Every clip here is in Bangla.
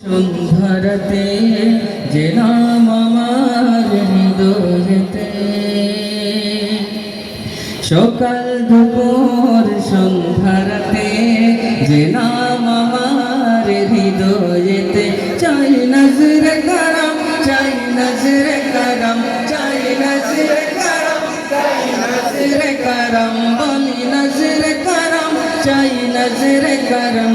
সন্ধ্যারাতে যে নাম আমার হৃদয়েতে। সকাল দুপুর সন্ধ্যারাতে যে নাম আমার হৃদয়েতে, চাই নজর করম চাই নজর করম চাই নজর করম চাই নজর করম বলি নজর করম চাই নজর করম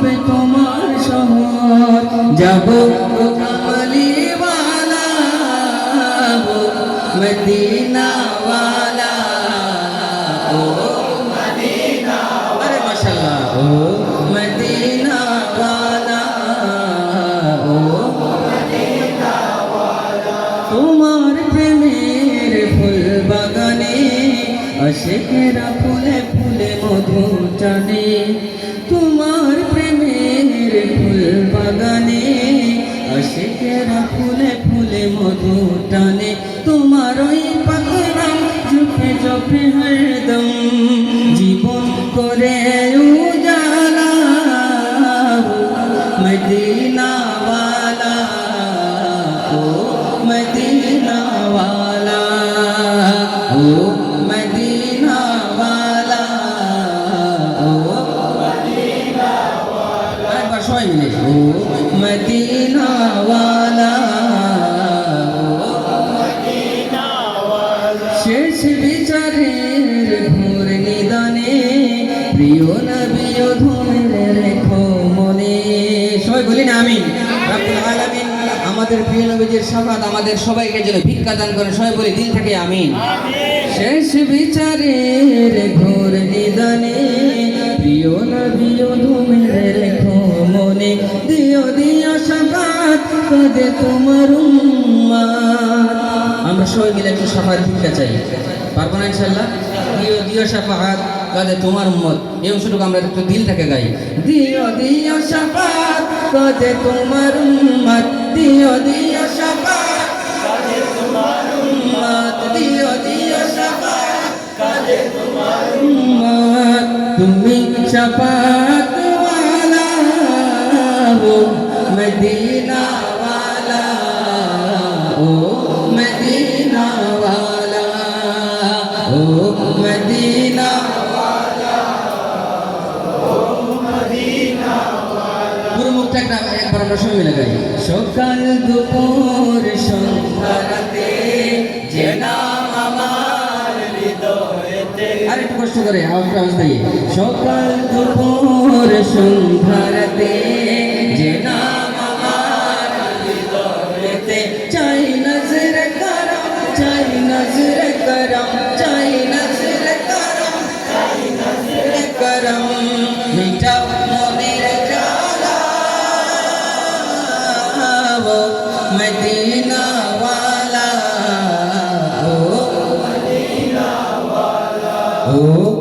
কাঁপে তোমার শহর যাব কালিওয়ালা মদিনাওয়ালা ও আরে মাশাআল্লাহ ও মদিনাওয়ালা ও তোমার প্রেমের ফুল বাগানে আশেখেরা ফুলে ফুলে মধু টানে জপে হরদম জীবন করে উজালা মদিনা। প্রিয় নবী ধুমের রেখো মনে। সবাই বলি না আমি আমাদের প্রিয় নবীজির সাফাত আমাদের সবাইকে যেন ভিক্ষা দান করে, সবাই বলি দিল থেকে আমিন। শেষ বিচারের ঘোর নিদানে, প্রিয় নবী ধুমের রেখো মনে। দিও দিও সাফাত কদে তোমার উম্মাত আমরা সবাই মিলে একটু সাফাত ভিক্ষা চাই। পারব না ইনশাল্লাহ? দিও দিও সাফাত। কাজে তোমার উম্মত। এই অংশটুকু আমরা একটু দিল থেকে গাই। দিও দিও সাফাত কাজে তোমার উম্মত। দিও দিও সাফাত কাজে তোমার উম্মত। দিও কাজে তোমার উম্মত। তুমি সাফাত মদিনা ও মদিনা ও মদিনা মুখটা একটা একবার আমরা সবাই মিলে গাই সকাল দুপুর সন্ধ্যা রাতে যে নাম আমার হৃদয়েতে। আর একটু কষ্ট করে আওয়াজ আওয়াজ দিয়ে। সকাল দুপুর সন্ধ্যা রাতে যে নাম আমার হৃদয়েতে। চাই নজর করম চাই নজর করম চাই নজর করম চাই নজর করম মদিনাওয়ালা ও মদিনাওয়ালা ও